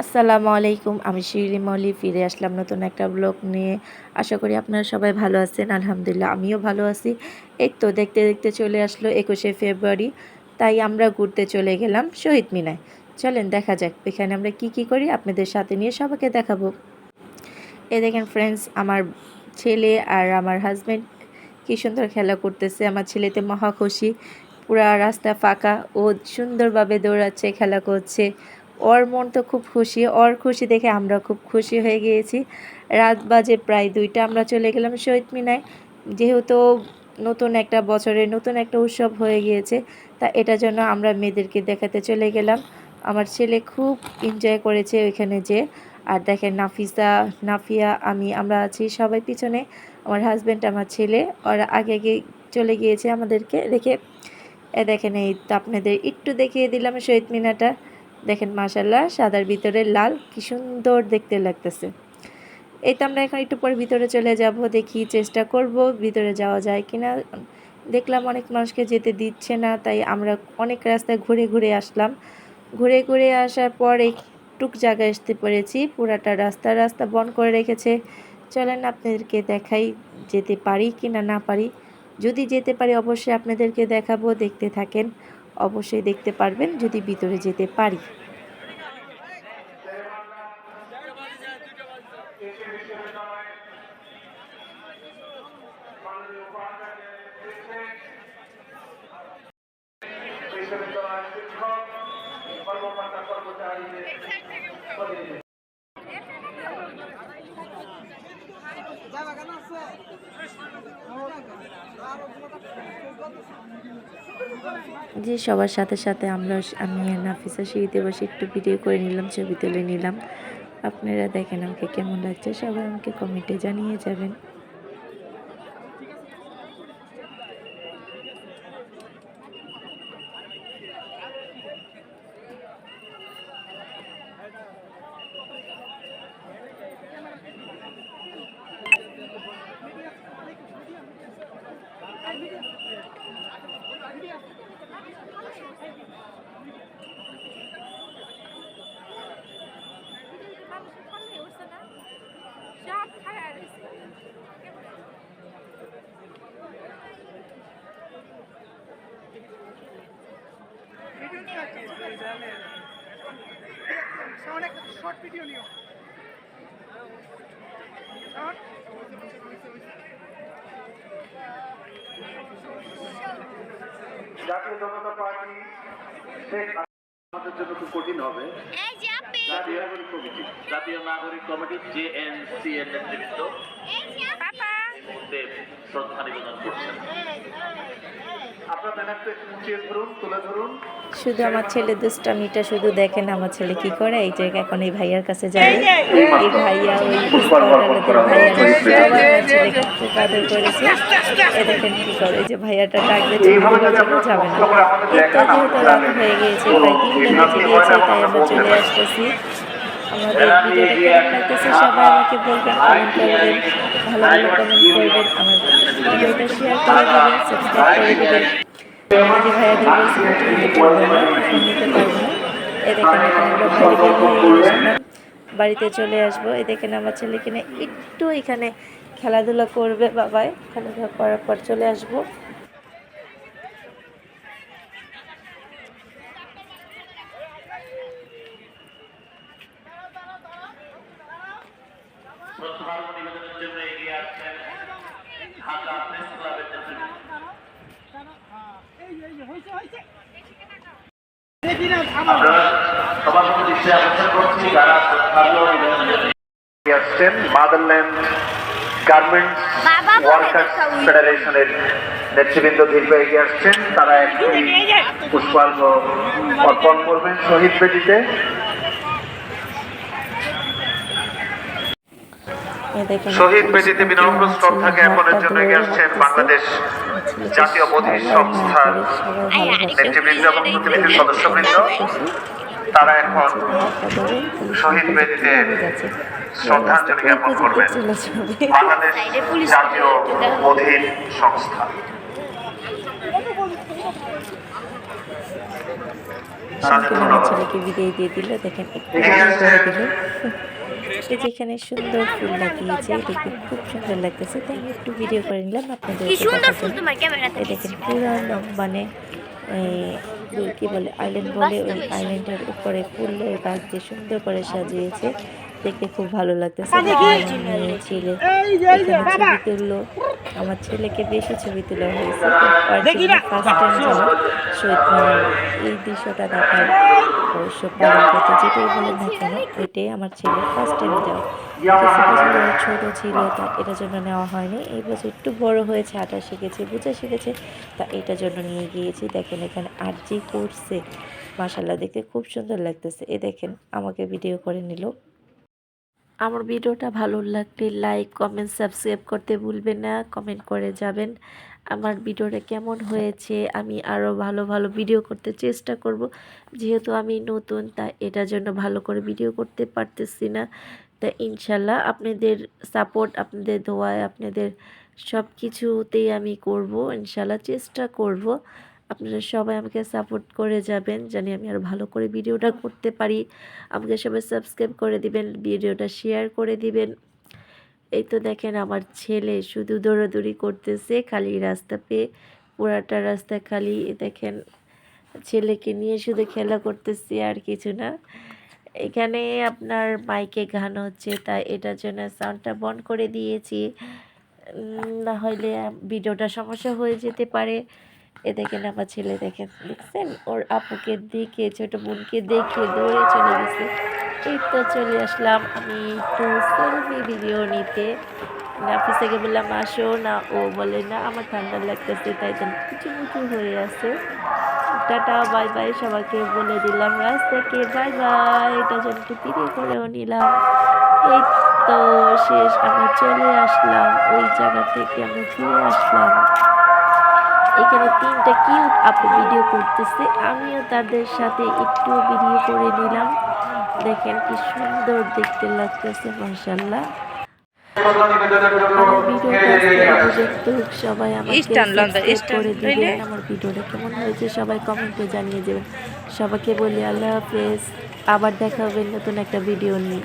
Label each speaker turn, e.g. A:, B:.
A: আসসালামু আলাইকুম, আমি শিরি মলি, ফিরে আসলাম নতুন একটা ব্লগ নিয়ে। আশা করি আপনারা সবাই ভালো আছেন, আলহামদুলিল্লাহ আমিও ভালো আছি। এই তো দেখতে দেখতে চলে আসলো একুশে ফেব্রুয়ারি, তাই আমরা ঘুরতে চলে গেলাম শহীদ মিনায়। চলেন দেখা যাক, এখানে আমরা কি কি করি, আপনাদের সাথে নিয়ে সবাইকে দেখাবো। এ দেখেন ফ্রেন্ডস আমার ছেলে আর আমার হাজব্যান্ড কি সুন্দর খেলা করতেছে, আমার ছেলেতে মহা খুশি। পুরা রাস্তা ফাঁকা, ও সুন্দরভাবে দৌড়াচ্ছে, খেলা করছে। ওর মন তো খুব খুশি, ওর খুশি দেখে আমরা খুব খুশি হয়ে গিয়েছি। রাত বাজে প্রায় দুইটা, আমরা চলে গেলাম শহীদ মিনায়। যেহেতু নতুন একটা বছরের নতুন একটা উৎসব হয়ে গিয়েছে, তা এটার জন্য আমরা মেয়েদেরকে দেখাতে চলে গেলাম। আমার ছেলে খুব এনজয় করেছে ওইখানে যে, আর দেখেন নাফিসা, নাফিয়া, আমি, আমরা আছি সবাই পিছনে। আমার হাজব্যান্ড আমার ছেলে, ওরা আগে আগে চলে গিয়েছে আমাদেরকে রেখে। এ দেখেন এই আপনাদের একটু দেখিয়ে দিলাম শহীদ মিনাটা। দেখেন মাশাল্লাহ সাদার ভিতরে লাল, কি সুন্দর দেখতে লাগতেছে। এই তো আমরা এখন একটু পরে ভিতরে চলে যাব, দেখি চেষ্টা করব ভিতরে যাওয়া যায় কিনা। দেখলাম অনেক মানুষকে যেতে দিচ্ছে না, তাই আমরা অনেক রাস্তায় ঘুরে ঘুরে আসলাম। ঘুরে ঘুরে আসার পর একটুক জায়গায় আসতে পেরেছি, পুরাটা রাস্তা রাস্তা বন্ধ করে রেখেছে। চলেন আপনাদেরকে দেখাই যেতে পারি কি না না পারি। যদি যেতে পারি, অবশ্যই আপনাদেরকে দেখাবো, দেখতে থাকেন। অবশ্যই দেখতে পারবেন যদি ভিতরে যেতে পারি। যে সবার সাথে সাথে আমরা আমি নাফিসা সিঁড়িতে বসে একটু ভিডিও করে নিলাম, ছবি তুলে নিলাম। আপনারা দেখেন আমাকে কেমন লাগছে, সবাই আমাকে কমেন্টে জানিয়ে যাবেন।
B: সব খারাপ হয়েছে
C: সামনে একটা শর্ট ভিডিও নিও
D: জাতীয় জনতা পার্টি শেখ আমাদের জন্য খুব কঠিন হবে। জাতীয় নাগরিক কমিটি।
E: জাতীয় নাগরিক কমিটি জেএনসি এর নেতৃত্ব।
B: এই যে পাপা
E: শ্রদ্ধা নিবেদন করছেন
D: আপনার ব্যানারটা একটু উঁচিয়ে ধরুন তুলে ধরুন
A: শুধু আমার ছেলে দুষ্টামিটা শুধু দেখেন আমার ছেলে কি করে এই যে এখন এই ভাইয়ার কাছে যাবে এই ভাইয়া ওই করেছে এ দেখেন কি করে এই যে ভাইয়াটা ডাকবে যাবে না তো যেহেতু রাত হয়ে গিয়েছে প্রায় তিনটা বেজে গিয়েছে তাই আমরা চলে আসতেছি আমাদের ভিডিওটা কেমন লাগতেছে সবাই আমাকে বলবেন কমেন্ট করবেন ভালো ভালো কমেন্ট করবেন আমার ভিডিওটা শেয়ার করে দেবেন সাবস্ক্রাইব করে দেবেন বাড়িতে চলে আসব। এ দেখেন আমার ছেলে কিনে একটু এখানে খেলাধুলা করবে, বাবাই। খেলাধুলা করার পর চলে আসব
E: প্রেস ক্লাবের নেতৃত্ব
C: এই যে, এই যে হয়েছে হয়েছে দেখি না আমার
E: আমরা সভাপতি দৃষ্টি আকর্ষণ করছি যারা শ্রদ্ধার্ঘ নিবেদনের জন্য
D: এগিয়ে আসছেন মাদারল্যান্ড গার্মেন্টস ওয়ার্কার্স ফেডারেশনের নেতৃবৃন্দ দীর্ঘ এগিয়ে আসছেন তারা একটি পুষ্পার্ঘ অর্পণ করবেন শহীদ বেদিতে শহীদ বেদিতে বিনম্র শ্রদ্ধা জ্ঞাপনের জন্য এগিয়ে আসছেন বাংলাদেশ জাতীয় বধির সংস্থার নেতৃবৃন্দ এবং প্রতিনিধি সদস্যবৃন্দ, তারা এখন শহীদ বেদিতে শ্রদ্ধাঞ্জলি জ্ঞাপন করবেন। বাংলাদেশ জাতীয় বধির সংস্থা।
A: আমার ছেলেকে বিদায় দিয়ে দিল দেখেন একটু সুন্দর করে দিল। যেখানে সুন্দর ফুল লাগিয়েছে দেখতে খুব সুন্দর লাগতেছে। তাই একটু ভিডিও করে নিলাম আপনাদের দেখেন পুরো মানে কি বলে আইল্যান্ড বলে ওই আইল্যান্ডের উপরে ফুলের গাছ দিয়ে সুন্দর করে সাজিয়েছে। দেখতে খুব ভালো লাগতেছে। ছেলে এখানে ছবি তুললো। আমার ছেলেকে বেশি ছবি তোলা হয়েছে। ফার্স্ট টাইম যাওয়া শহীদ মিনার এই দৃশ্যটা দেখার অবশ্য পরবর্তী যেটাই বলেন না কেন ওইটাই আমার ছেলে ফার্স্ট টাইম যাওয়া ছোট ছিল তা এটার জন্য নেওয়া হয়নি। এই বছর একটু বড় হয়েছে হাঁটা শিখেছে বোঝা শিখেছে তা এটার জন্য নিয়ে গিয়েছি। দেখেন এখানে আর জি করছে মাসাল্লাহ দেখতে খুব সুন্দর লাগতেছে। এ দেখেন আমাকে ভিডিও করে নিল। আমার ভিডিওটা ভালো লাগলে লাইক কমেন্ট সাবস্ক্রাইব করতে ভুলবেন না কমেন্ট করে যাবেন। আমার ভিডিওটা কেমন হয়েছে, আমি আরও ভালো ভালো ভিডিও করতে চেষ্টা করব। যেহেতু আমি নতুন, তা এটার জন্য ভালো করে ভিডিও করতে পারতেছি না। তা ইনশাল্লাহ আপনাদের সাপোর্ট আপনাদের দোয়ায় আপনাদের সব কিছুতেই আমি করব, ইনশাল্লাহ চেষ্টা করব। আপনারা সবাই আমাকে সাপোর্ট করে যাবেন, জানি আমি আরও ভালো করে ভিডিওটা করতে পারি। আমাকে সবাই সাবস্ক্রাইব করে দিবেন, ভিডিওটা শেয়ার করে দিবেন। এই তো দেখেন আমার ছেলে শুধু দৌড়াদৌড়ি করতেছে, খালি রাস্তা পেয়ে, পুরাটা রাস্তা খালি। দেখেন, ছেলেকে নিয়ে শুধু খেলা করতেছি, আর কিছু না। এখানে আপনার মাইকে গান হচ্ছে, তাই এটার জন্য সাউন্ডটা বন্ধ করে দিয়েছি। না হলে ভিডিওটা সমস্যা হয়ে যেতে পারে। এ দেখেন আমার ছেলে দেখেন, দেখছেন? ওর আপুকে দেখে, ছোট বোনকে দেখে দৌড়ে চলে গেছে। এই তো চলে আসলাম আমি একটু সেলফি ভিডিও নিতে। নাফিস থেকে বললাম, আসো না। ও বলে, না, আমার ঠান্ডা লাগতেছে, তাই জন্য কিছু মুচু হয়ে আছে। টাটা, বাই বাই, সবাইকে বলে দিলাম রাস্তাকে বাই বাই। এটা যেন একটু তীরে করেও নিলাম। এই তো শেষ, আমি চলে আসলাম। ওই জায়গা থেকে আমি ফিরে আসলাম। এখানে তিনটা কিউট আপু ভিডিও করতেছে। আমিও তাদের সাথে একটু ভিডিও করে নিলাম। দেখেন কি সুন্দর দেখতে লাগতেছে আমার ভিডিওটা সবাই আমাকে করে দিবেন। আমার ভিডিওটা কেমন হয়েছে সবাই কমেন্টে জানিয়ে দেবেন। সবাইকে বলি আল্লাহ হাফেজ। আবার দেখা হবে নতুন একটা ভিডিও নিয়ে।